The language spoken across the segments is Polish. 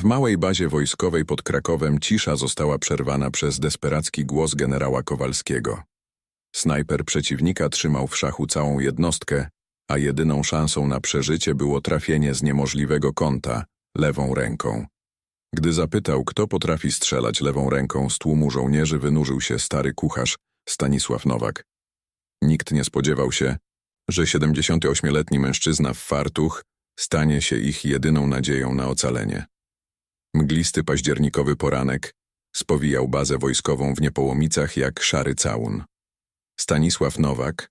W małej bazie wojskowej pod Krakowem cisza została przerwana przez desperacki głos generała Kowalskiego. Snajper przeciwnika trzymał w szachu całą jednostkę, a jedyną szansą na przeżycie było trafienie z niemożliwego kąta, lewą ręką. Gdy zapytał, kto potrafi strzelać lewą ręką z tłumu żołnierzy, wynurzył się stary kucharz Stanisław Nowak. Nikt nie spodziewał się, że 78-letni mężczyzna w fartuch stanie się ich jedyną nadzieją na ocalenie. Mglisty październikowy poranek spowijał bazę wojskową w Niepołomicach jak szary całun. Stanisław Nowak,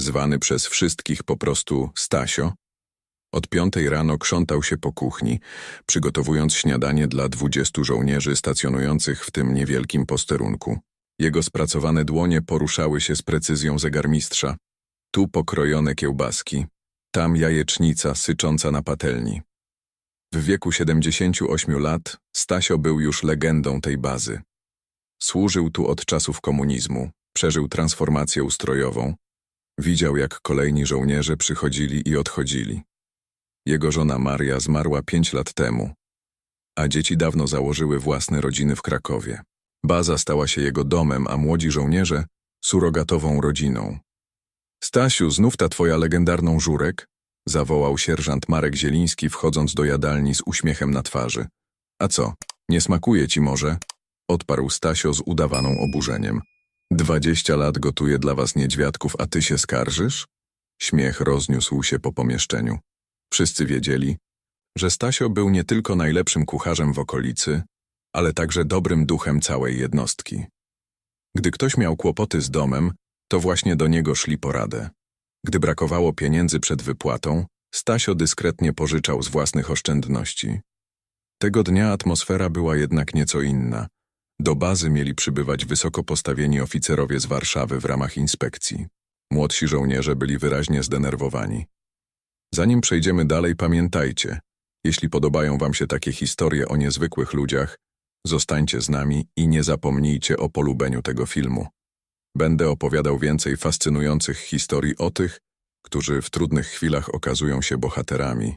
zwany przez wszystkich po prostu Stasio, od piątej rano krzątał się po kuchni, przygotowując śniadanie dla dwudziestu żołnierzy stacjonujących w tym niewielkim posterunku. Jego spracowane dłonie poruszały się z precyzją zegarmistrza. Tu pokrojone kiełbaski, tam jajecznica sycząca na patelni. W wieku 78 lat Stasio był już legendą tej bazy. Służył tu od czasów komunizmu, przeżył transformację ustrojową, widział jak kolejni żołnierze przychodzili i odchodzili. Jego żona Maria zmarła pięć lat temu, a dzieci dawno założyły własne rodziny w Krakowie. Baza stała się jego domem, a młodzi żołnierze surogatową rodziną. Stasiu, znów ta twoja legendarną żurek? Zawołał sierżant Marek Zieliński, wchodząc do jadalni z uśmiechem na twarzy. A co, nie smakuje ci może? odparł Stasio z udawaną oburzeniem. Dwadzieścia lat gotuję dla was niedźwiadków, a ty się skarżysz? Śmiech rozniósł się po pomieszczeniu. Wszyscy wiedzieli, że Stasio był nie tylko najlepszym kucharzem w okolicy, ale także dobrym duchem całej jednostki. Gdy ktoś miał kłopoty z domem, to właśnie do niego szli poradę. Gdy brakowało pieniędzy przed wypłatą, Stasio dyskretnie pożyczał z własnych oszczędności. Tego dnia atmosfera była jednak nieco inna. Do bazy mieli przybywać wysoko postawieni oficerowie z Warszawy w ramach inspekcji. Młodsi żołnierze byli wyraźnie zdenerwowani. Zanim przejdziemy dalej, pamiętajcie, jeśli podobają wam się takie historie o niezwykłych ludziach, zostańcie z nami i nie zapomnijcie o polubieniu tego filmu. Będę opowiadał więcej fascynujących historii o tych, którzy w trudnych chwilach okazują się bohaterami.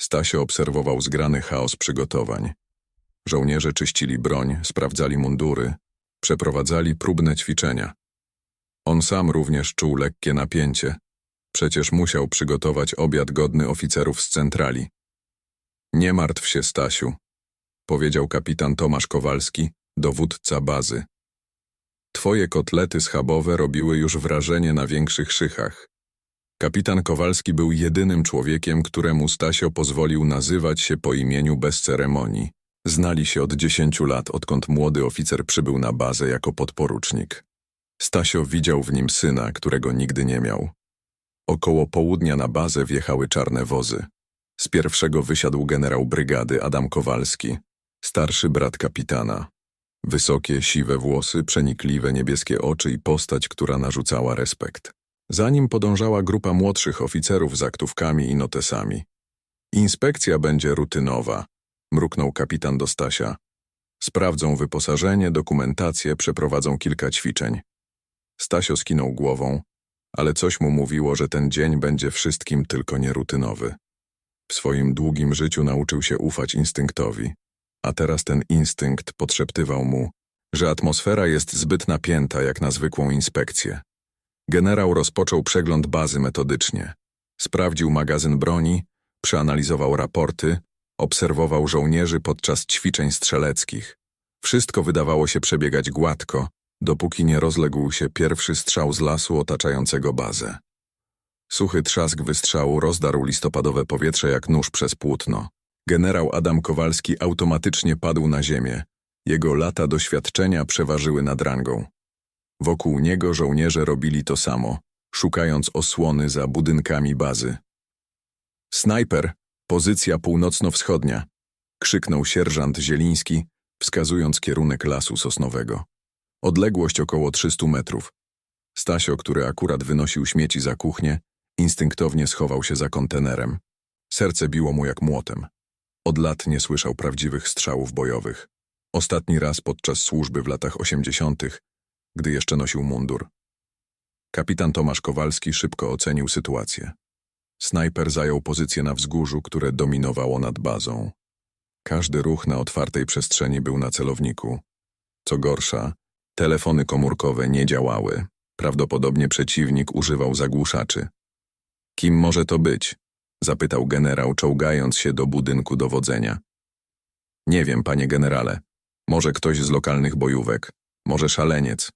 Stasio obserwował zgrany chaos przygotowań. Żołnierze czyścili broń, sprawdzali mundury, przeprowadzali próbne ćwiczenia. On sam również czuł lekkie napięcie. Przecież musiał przygotować obiad godny oficerów z centrali. Nie martw się, Stasiu, powiedział kapitan Tomasz Kowalski, dowódca bazy. Twoje kotlety schabowe robiły już wrażenie na większych szychach. Kapitan Kowalski był jedynym człowiekiem, któremu Stasio pozwolił nazywać się po imieniu bez ceremonii. Znali się od dziesięciu lat, odkąd młody oficer przybył na bazę jako podporucznik. Stasio widział w nim syna, którego nigdy nie miał. Około południa na bazę wjechały czarne wozy. Z pierwszego wysiadł generał brygady Adam Kowalski, starszy brat kapitana. Wysokie, siwe włosy, przenikliwe niebieskie oczy i postać, która narzucała respekt. Za nim podążała grupa młodszych oficerów z aktówkami i notesami. Inspekcja będzie rutynowa, mruknął kapitan do Stasia. Sprawdzą wyposażenie, dokumentację, przeprowadzą kilka ćwiczeń. Stasio skinął głową, ale coś mu mówiło, że ten dzień będzie wszystkim tylko nierutynowy. W swoim długim życiu nauczył się ufać instynktowi, a teraz ten instynkt podszeptywał mu, że atmosfera jest zbyt napięta jak na zwykłą inspekcję. Generał rozpoczął przegląd bazy metodycznie. Sprawdził magazyn broni, przeanalizował raporty, obserwował żołnierzy podczas ćwiczeń strzeleckich. Wszystko wydawało się przebiegać gładko, dopóki nie rozległ się pierwszy strzał z lasu otaczającego bazę. Suchy trzask wystrzału rozdarł listopadowe powietrze jak nóż przez płótno. Generał Adam Kowalski automatycznie padł na ziemię. Jego lata doświadczenia przeważyły nad rangą. Wokół niego żołnierze robili to samo, szukając osłony za budynkami bazy. Snajper, pozycja północno-wschodnia, krzyknął sierżant Zieliński, wskazując kierunek lasu sosnowego. Odległość około 300 metrów. Stasio, który akurat wynosił śmieci za kuchnię, instynktownie schował się za kontenerem. Serce biło mu jak młotem. Od lat nie słyszał prawdziwych strzałów bojowych. Ostatni raz podczas służby w latach osiemdziesiątych, gdy jeszcze nosił mundur. Kapitan Tomasz Kowalski szybko ocenił sytuację. Snajper zajął pozycję na wzgórzu, które dominowało nad bazą. Każdy ruch na otwartej przestrzeni był na celowniku. Co gorsza, telefony komórkowe nie działały. Prawdopodobnie przeciwnik używał zagłuszaczy. Kim może to być? Zapytał generał, czołgając się do budynku dowodzenia. Nie wiem, panie generale. Może ktoś z lokalnych bojówek, może szaleniec.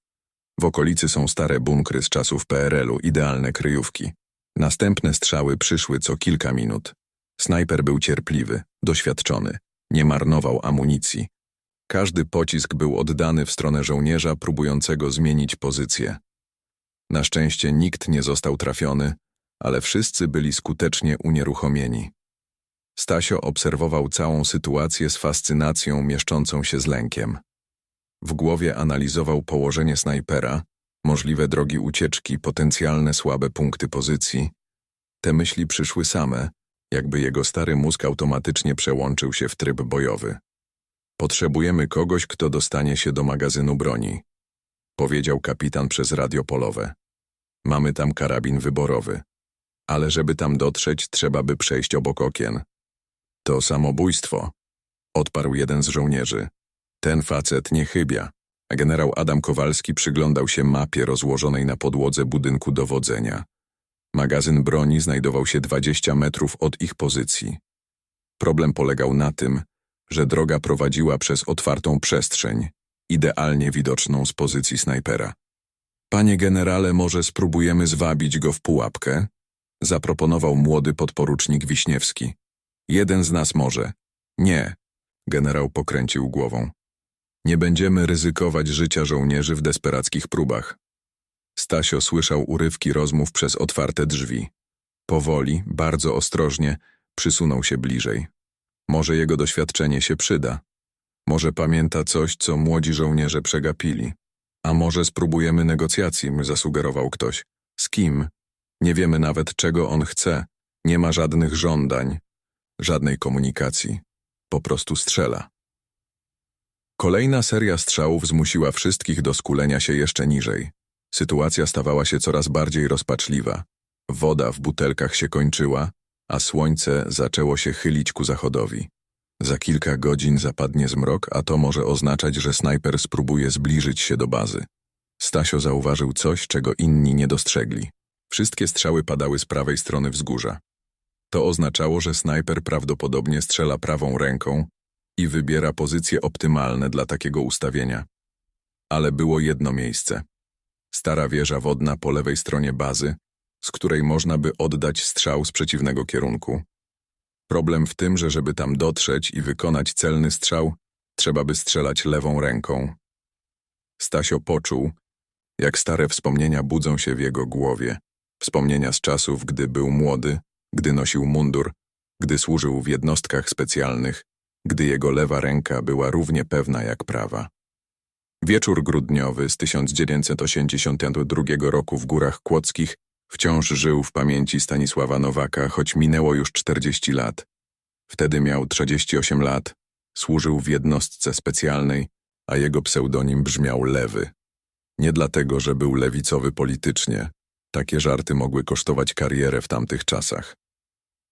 W okolicy są stare bunkry z czasów PRL-u, idealne kryjówki. Następne strzały przyszły co kilka minut. Snajper był cierpliwy, doświadczony, nie marnował amunicji. Każdy pocisk był oddany w stronę żołnierza próbującego zmienić pozycję. Na szczęście nikt nie został trafiony, ale wszyscy byli skutecznie unieruchomieni. Stasio obserwował całą sytuację z fascynacją mieszczącą się z lękiem. W głowie analizował położenie snajpera, możliwe drogi ucieczki, potencjalne słabe punkty pozycji. Te myśli przyszły same, jakby jego stary mózg automatycznie przełączył się w tryb bojowy. Potrzebujemy kogoś, kto dostanie się do magazynu broni, powiedział kapitan przez radio polowe. Mamy tam karabin wyborowy. Ale żeby tam dotrzeć, trzeba by przejść obok okien. To samobójstwo, odparł jeden z żołnierzy. Ten facet nie chybia. Generał Adam Kowalski przyglądał się mapie rozłożonej na podłodze budynku dowodzenia. Magazyn broni znajdował się 20 metrów od ich pozycji. Problem polegał na tym, że droga prowadziła przez otwartą przestrzeń, idealnie widoczną z pozycji snajpera. Panie generale, może spróbujemy zwabić go w pułapkę? Zaproponował młody podporucznik Wiśniewski. Jeden z nas może. Nie. Generał pokręcił głową. Nie będziemy ryzykować życia żołnierzy w desperackich próbach. Stasio słyszał urywki rozmów przez otwarte drzwi. Powoli, bardzo ostrożnie, przysunął się bliżej. Może jego doświadczenie się przyda. Może pamięta coś, co młodzi żołnierze przegapili. A może spróbujemy negocjacji, zasugerował ktoś. Z kim? Nie wiemy nawet, czego on chce. Nie ma żadnych żądań, żadnej komunikacji. Po prostu strzela. Kolejna seria strzałów zmusiła wszystkich do skulenia się jeszcze niżej. Sytuacja stawała się coraz bardziej rozpaczliwa. Woda w butelkach się kończyła, a słońce zaczęło się chylić ku zachodowi. Za kilka godzin zapadnie zmrok, a to może oznaczać, że snajper spróbuje zbliżyć się do bazy. Stasio zauważył coś, czego inni nie dostrzegli. Wszystkie strzały padały z prawej strony wzgórza. To oznaczało, że snajper prawdopodobnie strzela prawą ręką i wybiera pozycje optymalne dla takiego ustawienia. Ale było jedno miejsce. Stara wieża wodna po lewej stronie bazy, z której można by oddać strzał z przeciwnego kierunku. Problem w tym, że żeby tam dotrzeć i wykonać celny strzał, trzeba by strzelać lewą ręką. Stasio poczuł, jak stare wspomnienia budzą się w jego głowie. Wspomnienia z czasów, gdy był młody, gdy nosił mundur, gdy służył w jednostkach specjalnych, gdy jego lewa ręka była równie pewna jak prawa. Wieczór grudniowy z 1982 roku w Górach Kłodzkich wciąż żył w pamięci Stanisława Nowaka, choć minęło już 40 lat. Wtedy miał 38 lat, służył w jednostce specjalnej, a jego pseudonim brzmiał Lewy. Nie dlatego, że był lewicowy politycznie. Takie żarty mogły kosztować karierę w tamtych czasach.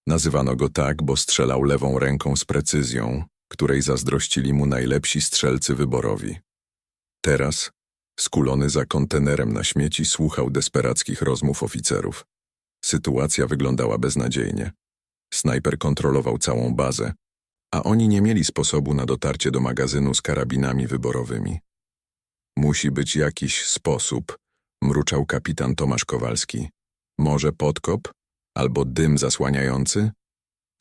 Nazywano go tak, bo strzelał lewą ręką z precyzją, której zazdrościli mu najlepsi strzelcy wyborowi. Teraz, skulony za kontenerem na śmieci, słuchał desperackich rozmów oficerów. Sytuacja wyglądała beznadziejnie. Snajper kontrolował całą bazę, a oni nie mieli sposobu na dotarcie do magazynu z karabinami wyborowymi. Musi być jakiś sposób, mruczał kapitan Tomasz Kowalski. Może podkop? Albo dym zasłaniający?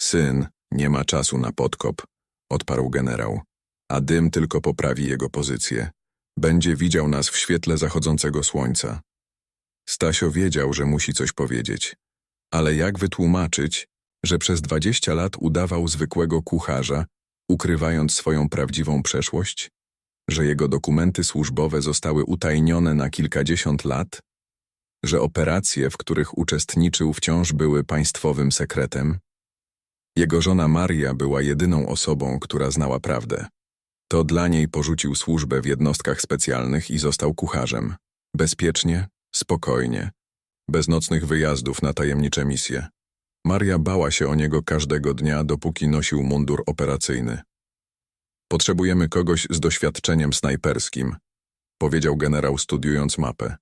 Syn, nie ma czasu na podkop, odparł generał, a dym tylko poprawi jego pozycję. Będzie widział nas w świetle zachodzącego słońca. Stasio wiedział, że musi coś powiedzieć. Ale jak wytłumaczyć, że przez dwadzieścia lat udawał zwykłego kucharza, ukrywając swoją prawdziwą przeszłość? Że jego dokumenty służbowe zostały utajnione na kilkadziesiąt lat? Że operacje, w których uczestniczył, wciąż były państwowym sekretem? Jego żona Maria była jedyną osobą, która znała prawdę. To dla niej porzucił służbę w jednostkach specjalnych i został kucharzem. Bezpiecznie, spokojnie, bez nocnych wyjazdów na tajemnicze misje. Maria bała się o niego każdego dnia, dopóki nosił mundur operacyjny. Potrzebujemy kogoś z doświadczeniem snajperskim, powiedział generał studiując mapę.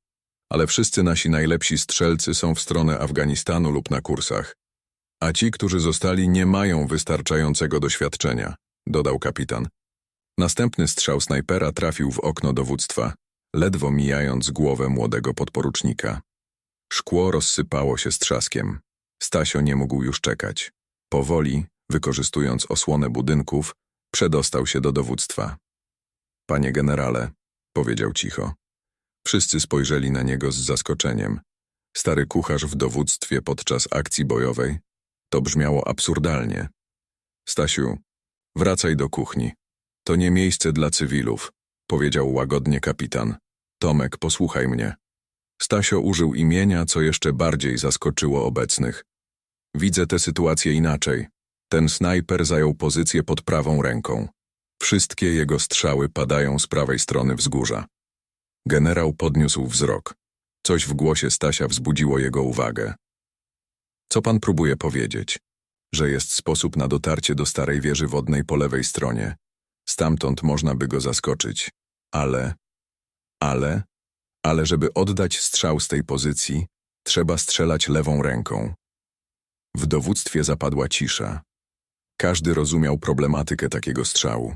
Ale wszyscy nasi najlepsi strzelcy są w stronę Afganistanu lub na kursach. A ci, którzy zostali, nie mają wystarczającego doświadczenia, dodał kapitan. Następny strzał snajpera trafił w okno dowództwa, ledwo mijając głowę młodego podporucznika. Szkło rozsypało się z trzaskiem. Stasio nie mógł już czekać. Powoli, wykorzystując osłonę budynków, przedostał się do dowództwa. Panie generale, powiedział cicho. Wszyscy spojrzeli na niego z zaskoczeniem. Stary kucharz w dowództwie podczas akcji bojowej. To brzmiało absurdalnie. Stasiu, wracaj do kuchni. To nie miejsce dla cywilów, powiedział łagodnie kapitan. Tomek, posłuchaj mnie. Stasio użył imienia, co jeszcze bardziej zaskoczyło obecnych. Widzę tę sytuację inaczej. Ten snajper zajął pozycję pod prawą ręką. Wszystkie jego strzały padają z prawej strony wzgórza. Generał podniósł wzrok. Coś w głosie Stasia wzbudziło jego uwagę. Co pan próbuje powiedzieć? Że jest sposób na dotarcie do starej wieży wodnej po lewej stronie. Stamtąd można by go zaskoczyć. Ale, ale, ale żeby oddać strzał z tej pozycji, trzeba strzelać lewą ręką. W dowództwie zapadła cisza. Każdy rozumiał problematykę takiego strzału.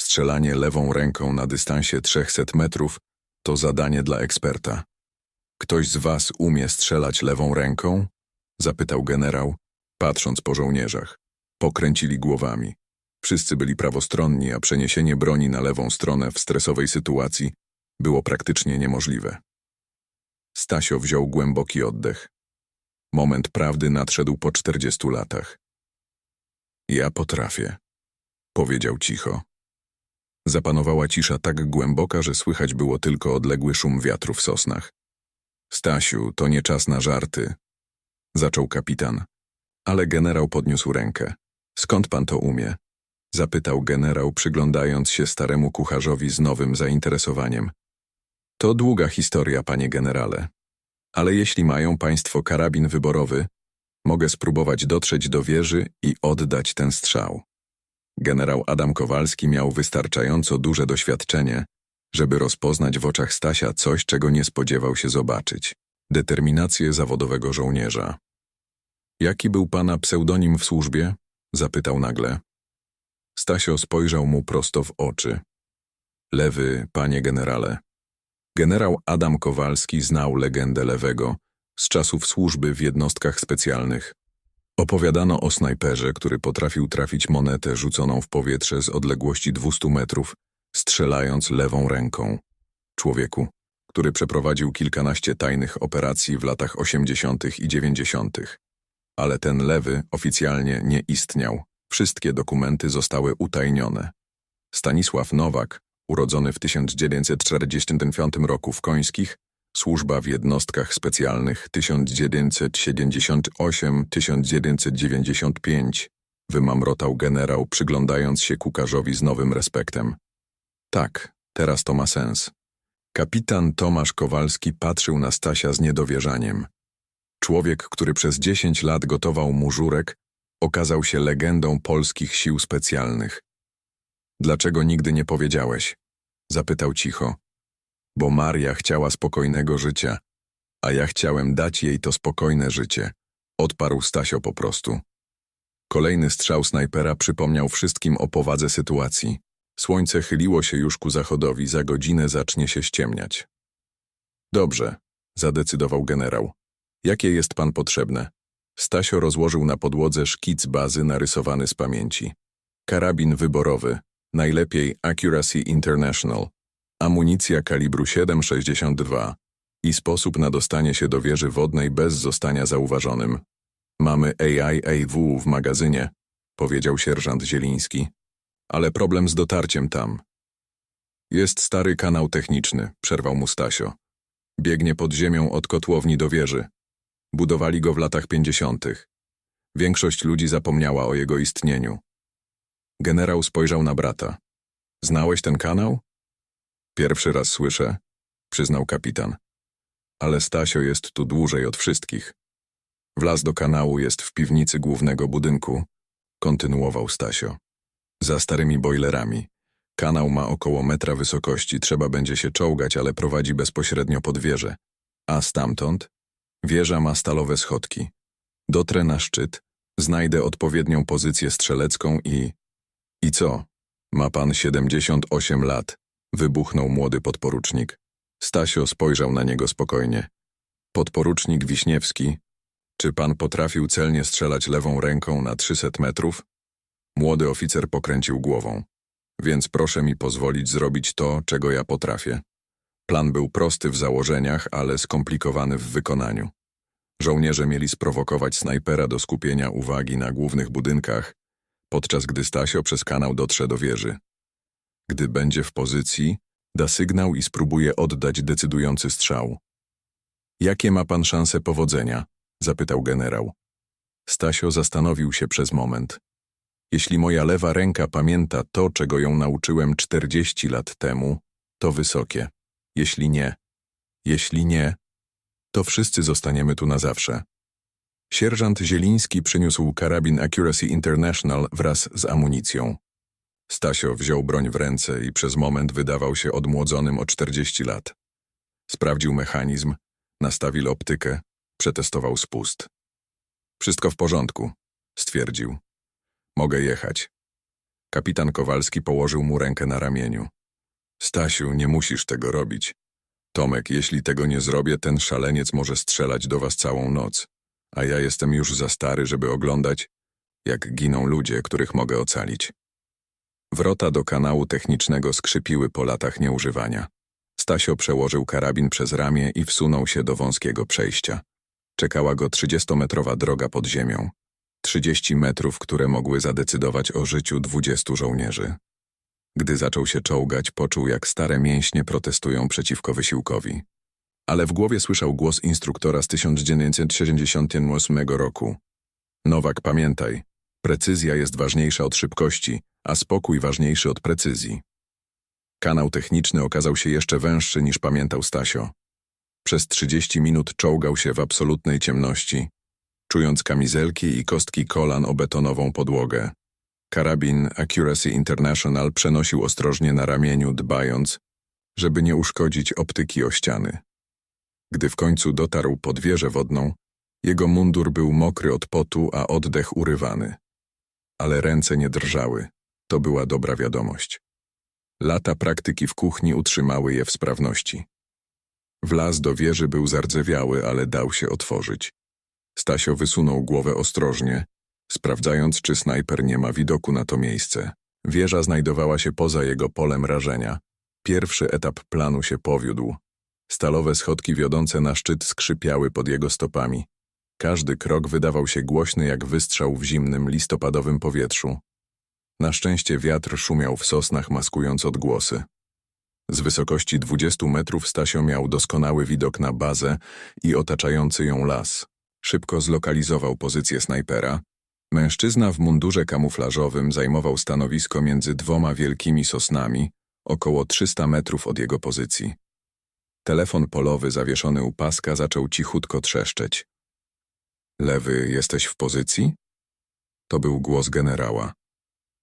Strzelanie lewą ręką na dystansie 300 metrów to zadanie dla eksperta. Ktoś z was umie strzelać lewą ręką? Zapytał generał, patrząc po żołnierzach. Pokręcili głowami. Wszyscy byli prawostronni, a przeniesienie broni na lewą stronę w stresowej sytuacji było praktycznie niemożliwe. Stasio wziął głęboki oddech. Moment prawdy nadszedł po czterdziestu latach. Ja potrafię, powiedział cicho. Zapanowała cisza tak głęboka, że słychać było tylko odległy szum wiatru w sosnach. Stasiu, to nie czas na żarty, zaczął kapitan. Ale generał podniósł rękę. Skąd pan to umie? Zapytał generał, przyglądając się staremu kucharzowi z nowym zainteresowaniem. To długa historia, panie generale. Ale jeśli mają państwo karabin wyborowy, mogę spróbować dotrzeć do wieży i oddać ten strzał. Generał Adam Kowalski miał wystarczająco duże doświadczenie, żeby rozpoznać w oczach Stasia coś, czego nie spodziewał się zobaczyć. Determinację zawodowego żołnierza. Jaki był pana pseudonim w służbie? Zapytał nagle. Stasio spojrzał mu prosto w oczy. Lewy, panie generale. Generał Adam Kowalski znał legendę lewego z czasów służby w jednostkach specjalnych. Opowiadano o snajperze, który potrafił trafić monetę rzuconą w powietrze z odległości 200 metrów, strzelając lewą ręką. Człowieku, który przeprowadził kilkanaście tajnych operacji w latach 80. i 90. Ale ten lewy oficjalnie nie istniał. Wszystkie dokumenty zostały utajnione. Stanisław Nowak, urodzony w 1945 roku w Końskich, służba w jednostkach specjalnych 1978-1995, wymamrotał generał, przyglądając się kukarzowi z nowym respektem. Tak, teraz to ma sens. Kapitan Tomasz Kowalski patrzył na Stasia z niedowierzaniem. Człowiek, który przez dziesięć lat gotował mu żurek, okazał się legendą polskich sił specjalnych. Dlaczego nigdy nie powiedziałeś? Zapytał cicho. Bo Maria chciała spokojnego życia, a ja chciałem dać jej to spokojne życie. Odparł Stasio po prostu. Kolejny strzał snajpera przypomniał wszystkim o powadze sytuacji. Słońce chyliło się już ku zachodowi, za godzinę zacznie się ściemniać. Dobrze, zadecydował generał. Jakie jest pan potrzebne? Stasio rozłożył na podłodze szkic bazy narysowany z pamięci. Karabin wyborowy, najlepiej Accuracy International, amunicja kalibru 7,62 i sposób na dostanie się do wieży wodnej bez zostania zauważonym. Mamy AIAW w magazynie, powiedział sierżant Zieliński. Ale problem z dotarciem tam. Jest stary kanał techniczny, przerwał mu Stasio. Biegnie pod ziemią od kotłowni do wieży. Budowali go w latach pięćdziesiątych. Większość ludzi zapomniała o jego istnieniu. Generał spojrzał na brata. Znałeś ten kanał? Pierwszy raz słyszę, przyznał kapitan. Ale Stasio jest tu dłużej od wszystkich. Wlaz do kanału jest w piwnicy głównego budynku, kontynuował Stasio. Za starymi bojlerami. Kanał ma około metra wysokości, trzeba będzie się czołgać, ale prowadzi bezpośrednio pod wieżę. A stamtąd? Wieża ma stalowe schodki. Dotrę na szczyt, znajdę odpowiednią pozycję strzelecką i... I co? Ma pan 78 lat, wybuchnął młody podporucznik. Stasio spojrzał na niego spokojnie. Podporucznik Wiśniewski, czy pan potrafił celnie strzelać lewą ręką na 300 metrów? Młody oficer pokręcił głową. Więc proszę mi pozwolić zrobić to, czego ja potrafię. Plan był prosty w założeniach, ale skomplikowany w wykonaniu. Żołnierze mieli sprowokować snajpera do skupienia uwagi na głównych budynkach, podczas gdy Stasio przez kanał dotrze do wieży. Gdy będzie w pozycji, da sygnał i spróbuje oddać decydujący strzał. Jakie ma pan szanse powodzenia? zapytał generał. Stasio zastanowił się przez moment. Jeśli moja lewa ręka pamięta to, czego ją nauczyłem 40 lat temu, to wysokie. Jeśli nie, jeśli nie, to wszyscy zostaniemy tu na zawsze. Sierżant Zieliński przyniósł karabin Accuracy International wraz z amunicją. Stasio wziął broń w ręce i przez moment wydawał się odmłodzonym o 40 lat. Sprawdził mechanizm, nastawił optykę, przetestował spust. Wszystko w porządku, stwierdził. Mogę jechać. Kapitan Kowalski położył mu rękę na ramieniu. Stasiu, nie musisz tego robić. Tomek, jeśli tego nie zrobię, ten szaleniec może strzelać do was całą noc. A ja jestem już za stary, żeby oglądać, jak giną ludzie, których mogę ocalić. Wrota do kanału technicznego skrzypiły po latach nieużywania. Stasio przełożył karabin przez ramię i wsunął się do wąskiego przejścia. Czekała go trzydziestometrowa droga pod ziemią. Trzydzieści metrów, które mogły zadecydować o życiu dwudziestu żołnierzy. Gdy zaczął się czołgać, poczuł, jak stare mięśnie protestują przeciwko wysiłkowi. Ale w głowie słyszał głos instruktora z 1978 roku. Nowak, pamiętaj, precyzja jest ważniejsza od szybkości, a spokój ważniejszy od precyzji. Kanał techniczny okazał się jeszcze węższy niż pamiętał Stasio. Przez 30 minut czołgał się w absolutnej ciemności, czując kamizelki i kostki kolan o betonową podłogę. Karabin Accuracy International przenosił ostrożnie na ramieniu, dbając, żeby nie uszkodzić optyki o ściany. Gdy w końcu dotarł pod wieżę wodną, jego mundur był mokry od potu, a oddech urywany. Ale ręce nie drżały. To była dobra wiadomość. Lata praktyki w kuchni utrzymały je w sprawności. Wlaz do wieży był zardzewiały, ale dał się otworzyć. Stasio wysunął głowę ostrożnie, sprawdzając, czy snajper nie ma widoku na to miejsce. Wieża znajdowała się poza jego polem rażenia. Pierwszy etap planu się powiódł. Stalowe schodki wiodące na szczyt skrzypiały pod jego stopami. Każdy krok wydawał się głośny jak wystrzał w zimnym, listopadowym powietrzu. Na szczęście wiatr szumiał w sosnach, maskując odgłosy. Z wysokości 20 metrów Stasio miał doskonały widok na bazę i otaczający ją las. Szybko zlokalizował pozycję snajpera. Mężczyzna w mundurze kamuflażowym zajmował stanowisko między dwoma wielkimi sosnami, około 300 metrów od jego pozycji. Telefon polowy zawieszony u paska zaczął cichutko trzeszczeć. Lewy, jesteś w pozycji? To był głos generała.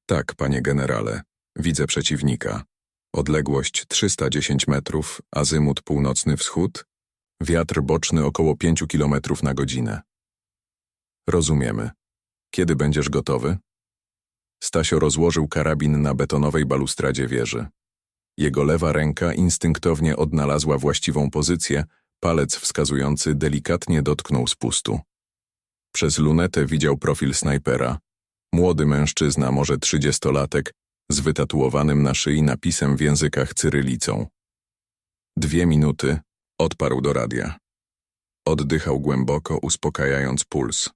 Tak, panie generale, widzę przeciwnika. Odległość 310 metrów, azymut północny wschód, wiatr boczny około 5 km na godzinę. Rozumiemy. Kiedy będziesz gotowy? Stasio rozłożył karabin na betonowej balustradzie wieży. Jego lewa ręka instynktownie odnalazła właściwą pozycję, palec wskazujący delikatnie dotknął spustu. Przez lunetę widział profil snajpera. Młody mężczyzna, może trzydziestolatek, z wytatuowanym na szyi napisem w językach cyrylicą. Dwie minuty odparł do radia. Oddychał głęboko, uspokajając puls.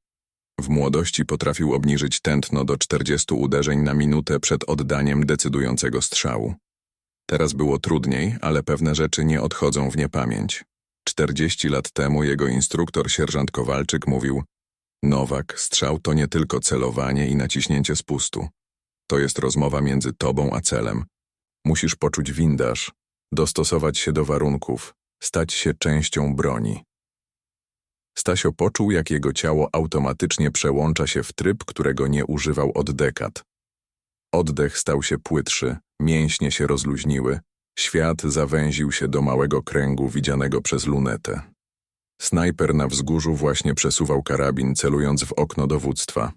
W młodości potrafił obniżyć tętno do 40 uderzeń na minutę przed oddaniem decydującego strzału. Teraz było trudniej, ale pewne rzeczy nie odchodzą w niepamięć. 40 lat temu jego instruktor sierżant Kowalczyk mówił Nowak, strzał to nie tylko celowanie i naciśnięcie spustu. To jest rozmowa między tobą a celem. Musisz poczuć windaż, dostosować się do warunków, stać się częścią broni. Stasio poczuł, jak jego ciało automatycznie przełącza się w tryb, którego nie używał od dekad. Oddech stał się płytszy, mięśnie się rozluźniły, świat zawęził się do małego kręgu widzianego przez lunetę. Snajper na wzgórzu właśnie przesuwał karabin, celując w okno dowództwa.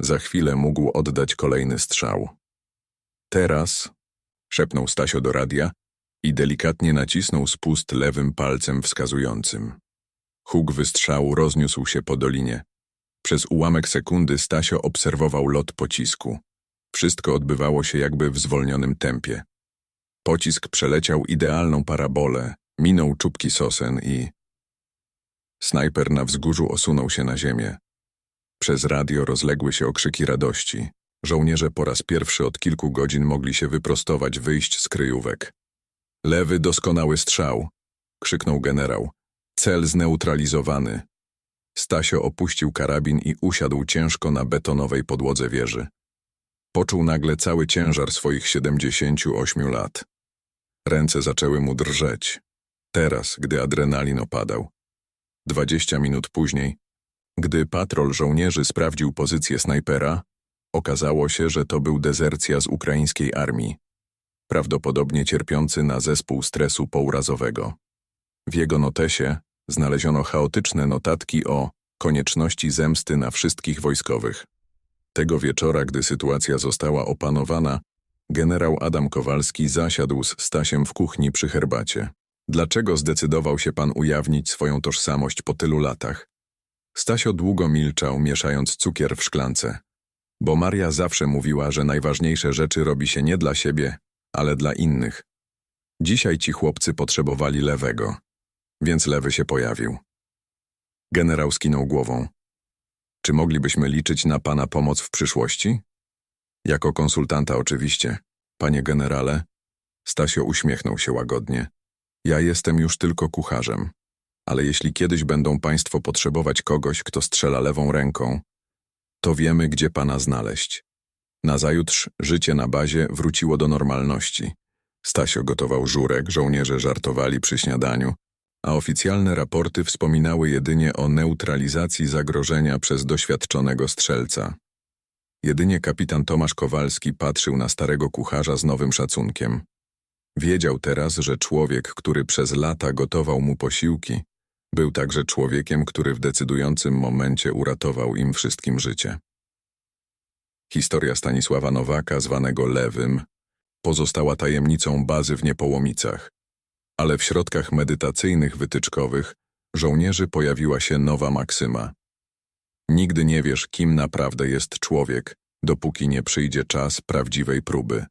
Za chwilę mógł oddać kolejny strzał. Teraz, szepnął Stasio do radia i delikatnie nacisnął spust lewym palcem wskazującym. Huk wystrzału rozniósł się po dolinie. Przez ułamek sekundy Stasio obserwował lot pocisku. Wszystko odbywało się jakby w zwolnionym tempie. Pocisk przeleciał idealną parabolę, minął czubki sosen i... Snajper na wzgórzu osunął się na ziemię. Przez radio rozległy się okrzyki radości. Żołnierze po raz pierwszy od kilku godzin mogli się wyprostować, wyjść z kryjówek. Lewy doskonały strzał, krzyknął generał. Cel zneutralizowany. Stasio opuścił karabin i usiadł ciężko na betonowej podłodze wieży. Poczuł nagle cały ciężar swoich 78 lat. Ręce zaczęły mu drżeć. Teraz, gdy adrenalin opadał. Dwadzieścia minut później, gdy patrol żołnierzy sprawdził pozycję snajpera, okazało się, że to był dezercja z ukraińskiej armii, prawdopodobnie cierpiący na zespół stresu pourazowego. W jego notesie znaleziono chaotyczne notatki o konieczności zemsty na wszystkich wojskowych. Tego wieczora, gdy sytuacja została opanowana, generał Adam Kowalski zasiadł z Stasiem w kuchni przy herbacie. Dlaczego zdecydował się pan ujawnić swoją tożsamość po tylu latach? Stasio długo milczał, mieszając cukier w szklance. Bo Maria zawsze mówiła, że najważniejsze rzeczy robi się nie dla siebie, ale dla innych. Dzisiaj ci chłopcy potrzebowali lewego, więc lewy się pojawił. Generał skinął głową. Czy moglibyśmy liczyć na pana pomoc w przyszłości? Jako konsultanta oczywiście. Panie generale, Stasio uśmiechnął się łagodnie. Ja jestem już tylko kucharzem, ale jeśli kiedyś będą państwo potrzebować kogoś, kto strzela lewą ręką, to wiemy, gdzie pana znaleźć. Nazajutrz życie na bazie wróciło do normalności. Stasio gotował żurek, żołnierze żartowali przy śniadaniu, a oficjalne raporty wspominały jedynie o neutralizacji zagrożenia przez doświadczonego strzelca. Jedynie kapitan Tomasz Kowalski patrzył na starego kucharza z nowym szacunkiem. Wiedział teraz, że człowiek, który przez lata gotował mu posiłki, był także człowiekiem, który w decydującym momencie uratował im wszystkim życie. Historia Stanisława Nowaka, zwanego Lewym, pozostała tajemnicą bazy w Niepołomicach, ale w środkach medytacyjnych wytyczkowych żołnierzy pojawiła się nowa maksyma. Nigdy nie wiesz, kim naprawdę jest człowiek, dopóki nie przyjdzie czas prawdziwej próby.